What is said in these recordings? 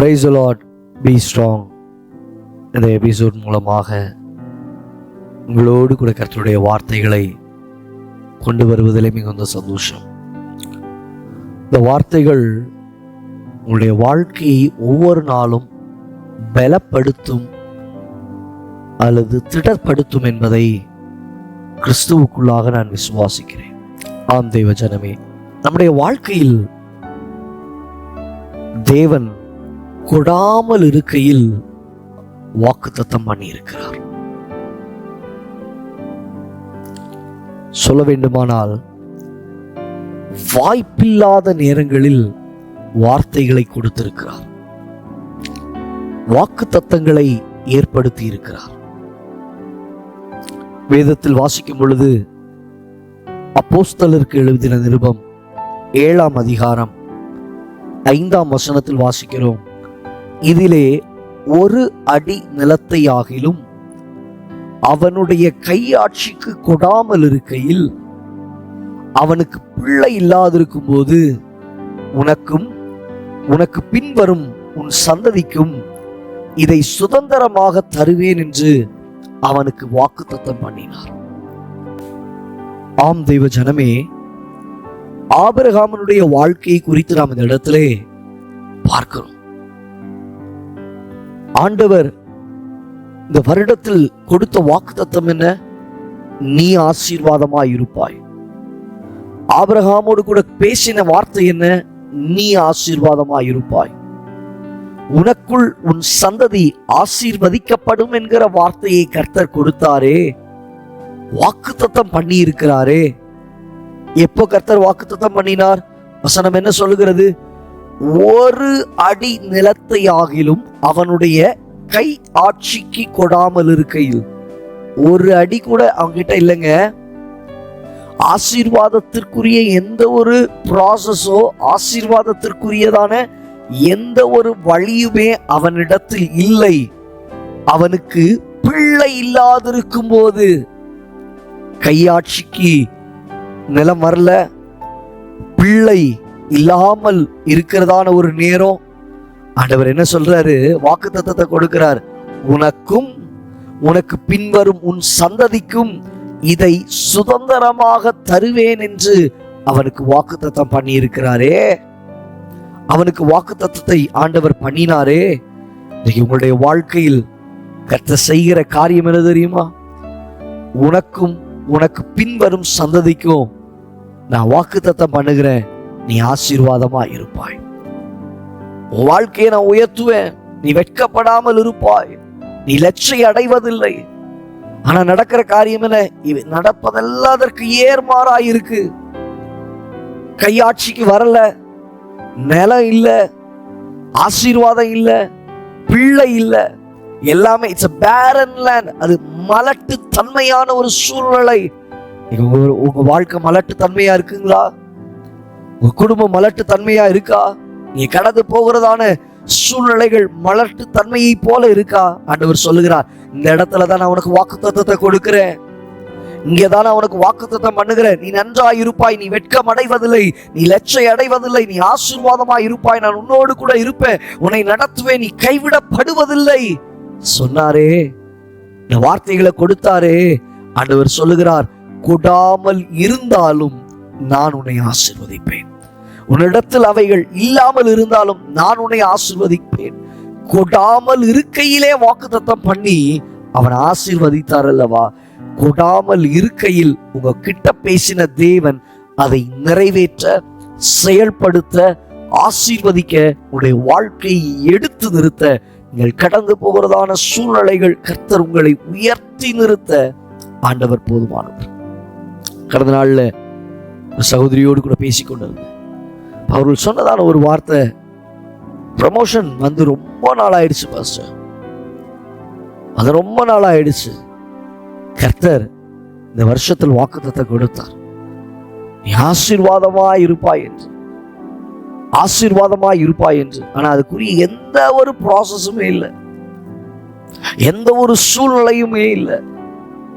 Price lord be strong இந்த episode மூலமாக உங்களோடு கூட கர்த்தருடைய வார்த்தைகளை கொண்டு வருவதிலே மிகுந்த சந்தோஷம். இந்த வார்த்தைகள் உங்களுடைய வாழ்க்கையை ஒவ்வொரு நாளும் பலப்படுத்தும் அல்லது திடப்படுத்தும் என்பதை கிறிஸ்துவுக்குள்ளாக நான் விசுவாசிக்கிறேன். ஆம் தெய்வ ஜனமே. நம்முடைய வாழ்க்கையில் தேவன் கொடாமல் இருக்கையில் வாக்குத்தத்தம் பண்ணி இருக்கிறார் சொல்ல வேண்டுமானால் வாய்ப்பில்லாத நேரங்களில் வார்த்தைகளை கொடுத்திருக்கிறார். வாக்கு தத்தங்களை ஏற்படுத்தி இருக்கிறார் வேதத்தில் வாசிக்கும் பொழுது அப்போஸ்தலருக்கு எழுதின நிருபம் ஏழாம் அதிகாரம் ஐந்தாம் வசனத்தில் வாசிக்கிறோம். இதிலே ஒரு அடி நிலத்தையாகிலும் அவனுடைய கையாட்சிக்கு கொடாமல் இருக்கையில் அவனுக்கு பிள்ளை இல்லாதிருக்கும் போது உனக்கும் உனக்கு பின்வரும் உன் சந்ததிக்கும் இதை சுதந்திரமாக தருவேன் என்று அவனுக்கு வாக்குத்தத்தம் பண்ணினார். ஆம் தெய்வ ஜனமே ஆபிரகாமனுடைய வாழ்க்கையை குறித்து நாம் இந்த இடத்திலே பார்க்கிறோம். ஆண்டவர் இந்த வருடத்தில் கொடுத்த வாக்குத்தத்தம் என்ன? நீ ஆசீர்வாதமாய் இருப்பாய் ஆபிரகாமோடு கூட பேசின வார்த்தை என்ன? நீ ஆசீர்வாதமாய் இருப்பாய் உனக்குள் உன் சந்ததி ஆசீர்வதிக்கப்படும் என்கிற வார்த்தையை கர்த்தர் கொடுத்தாரே. வாக்குத்தத்தம் பண்ணி இருக்கிறாரே எப்போ கர்த்தர் வாக்குத்தத்தம் பண்ணினார்? வசனம் என்ன சொல்லுகிறது? ஒரு அடி நிலத்தை ஆகிலும் அவனுடைய கை ஆட்சிக்கு கொடாமல் இருக்கையில் ஒரு அடி கூட அவங்கிட்ட இல்லைங்க. ஆசீர்வாதத்திற்குரிய எந்த ஒரு ப்ராசஸோ ஆசீர்வாதத்திற்குரியதான எந்த ஒரு வழியுமே அவனிடத்தில் இல்லை. அவனுக்கு பிள்ளை இல்லாதிருக்கும் போது கையாட்சிக்கு நிலம் வரல. பிள்ளை இல்லாமல் இருக்கிறதான ஒரு நேரம். ஆண்டவர் என்ன சொல்றாரு? வாக்கு தத்தத்தை கொடுக்கிறார். உனக்கும் உனக்கு பின்வரும் உன் சந்ததிக்கும் இதை சுதந்திரமாக தருவேன் என்று அவனுக்கு வாக்கு தத்தம் பண்ணி இருக்கிறாரே அவனுக்கு வாக்கு தத்தத்தை ஆண்டவர் பண்ணினாரே. இன்னைக்கு உங்களுடைய வாழ்க்கையில் கர்த்த செய்கிற காரியம் என்ன தெரியுமா? உனக்கும் உனக்கு பின்வரும் சந்ததிக்கும் நான் வாக்கு தத்தம் பண்ணுகிறேன். நீ ஆசீர்வாதமா இருப்பாய். உன் வாழ்க்கையை நான் உயர்த்துவேன். நீ வெட்கப்படாமல் இருப்பாய். நீ லட்சை அடைவதில்லை. ஆனா நடக்கிற காரியம் என்ன? இவ நடப்பதெல்லாம் அதற்கு ஏர்மாறாய் இருக்கு. கையாட்சிக்கு வரல. நிலம் இல்ல. ஆசீர்வாதம் இல்ல. பிள்ளை இல்ல. எல்லாமே இட்ஸ் பேரன் லேண்ட் அது மலட்டு தன்மையான ஒரு சூழ்நிலை. உங்க வாழ்க்கை மலட்டு தன்மையா இருக்குங்களா? உங்க குடும்பம் மலட்டு தன்மையா இருக்கா? நீ கடந்து போகிறதான சூழ்நிலைகள் மலட்டு தன்மையை போல இருக்கா? ஆண்டவர் சொல்லுகிறார் இந்த இடத்துல தான் நான் உனக்கு வாக்குத்தத்தத்தை கொடுக்கிறேன். இங்கே தான் நான் உனக்கு வாக்குத்தத்தம் பண்ணுகிறேன். நீ நன்றாய் இருப்பாய் நீ வெட்கம் அடைவதில்லை நீ லட்சை அடைவதில்லை நீ ஆசீர்வாதமாய் இருப்பாய். நான் உன்னோடு கூட இருப்பேன். உன்னை நடத்துவேன் நீ கைவிடப்படுவதில்லை. சொன்னாரே இந்த வார்த்தைகளை கொடுத்தாரே. ஆண்டவர் சொல்லுகிறார் கொடாமல் இருந்தாலும் நான் உன்னை ஆசிர்வதிப்பேன். உன்னிடத்தில் அவைகள் இல்லாமல் இருந்தாலும் நான் உன்னை ஆசிர்வதிப்பேன். கொடாமல் இருக்கையிலே வாக்குத்தத்தம் பண்ணி அவன் ஆசீர்வதித்தார் அல்லவா? கொடாமல் இருக்கையில் உங்க கிட்ட பேசின தேவன் அதை நிறைவேற்ற செயல்படுத்த ஆசீர்வதிக்க உங்களுடைய வாழ்க்கையை எடுத்து நிறுத்த நீங்கள் கடந்து போகிறதான சூழ்நிலைகள் கர்த்தர் உங்களை உயர்த்தி நிறுத்த ஆண்டவர் போதுமானவர். கடந்த நாள்ல சகோதரியோடு கூட பேசிக்கொண்டிருந்தேன் அவர்கள் சொன்னதான ஒரு வார்த்தை ப்ரமோஷன் வந்து ரொம்ப நாள் ஆயிடுச்சு பாஸ்டர் அது ரொம்ப நாள் ஆயிடுச்சு கர்த்தர் இந்த வருஷத்தில் வாக்குத்தத்தை கொடுத்தார். நீ ஆசீர்வாதமா இருப்பாய் என்று. ஆசீர்வாதமா இருப்பாய் என்று. ஆனா அதுக்குரிய எந்த ஒரு ப்ராசஸுமே இல்லை. எந்த ஒரு சூழ்நிலையுமே இல்லை.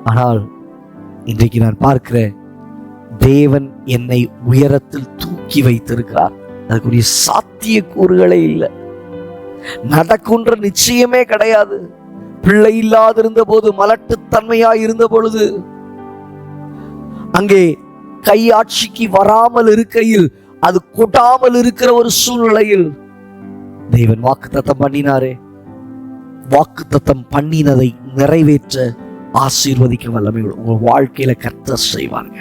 ஆனால் இன்றைக்கு நான் பார்க்கிறேன் தேவன் என்னை உயரத்தில் தூக்கி வைத்திருக்கிறார். அதுக்குரிய சாத்தியக்கூறுகளே இல்லை. நடக்குன்ற நிச்சயமே கிடையாது. பிள்ளை இல்லாதிருந்த போது மலட்டுத்தன்மையாய் இருந்த பொழுது அங்கே கையாட்சிக்கு வராமல் இருக்கையில் அது கொட்டாமல் இருக்கிற ஒரு சூழ்நிலையில் தேவன் வாக்குத்தத்தம் பண்ணினாரே. வாக்குத்தத்தம் பண்ணினதை நிறைவேற்ற ஆசீர்வதிக்க வல்லமை உங்கள் உங்க வாழ்க்கையில கர்த்தர் செய்வாங்க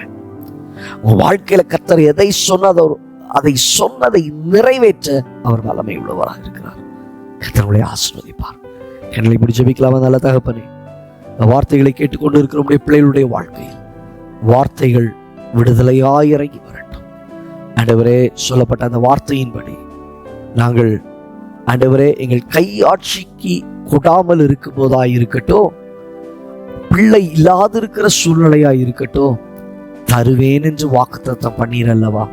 உங்க வாழ்க்கையில கத்தர் எதை சொன்னதோ அதை சொன்னதை நிறைவேற்ற அவர் வல்லமை உள்ளவராக இருக்கிறார். கர்த்தர் உங்களை ஆசீர்வதிப்பார். கண்களை பிடி ஜெபிக்கலாமா? நல்ல தகப்பனே இந்த வார்த்தைகளை கேட்டுக்கொண்டு இருக்கிற நம்முடைய பிள்ளைகளுடைய வாழ்க்கையில் வார்த்தைகள் விடுதலையாய் இறங்கி வரட்டும். ஆண்டவரே சொல்லப்பட்ட அந்த வார்த்தையின்படி நாங்கள் ஆண்டவரே எங்கள் கையாட்சிக்கு கொடாமல் இருக்கும் போதாய் இருக்கட்டும் பிள்ளை இல்லாதிருக்கிற சூழ்நிலையா இருக்கட்டும் தருவேன் என்று வாக்குத்தத்தம் பண்ணீர் அல்லவா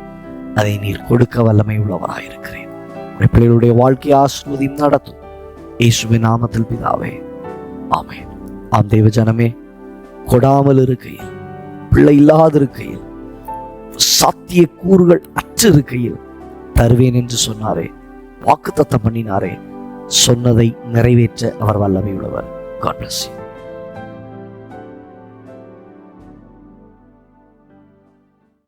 அதை நீர் கொடுக்க வல்லமை உள்ளவராய் இருக்கிறேன் பிள்ளைகளுடைய வாழ்க்கை ஆசிர்வதியும் நடத்தும். இயேசுவின் நாமத்தில் பிதாவே ஆமென். ஆம் தேவ ஜனமே கொடாமல் இருக்கையில் பிள்ளை இல்லாதிருக்கையில் சாத்திய கூறுகள் அற்று இருக்கையில் தருவேன் என்று சொன்னாரே வாக்குத்தத்தம் பண்ணினாரே சொன்னதை நிறைவேற்ற அவர் வல்லமை உள்ளவர் காட் பிளஸ்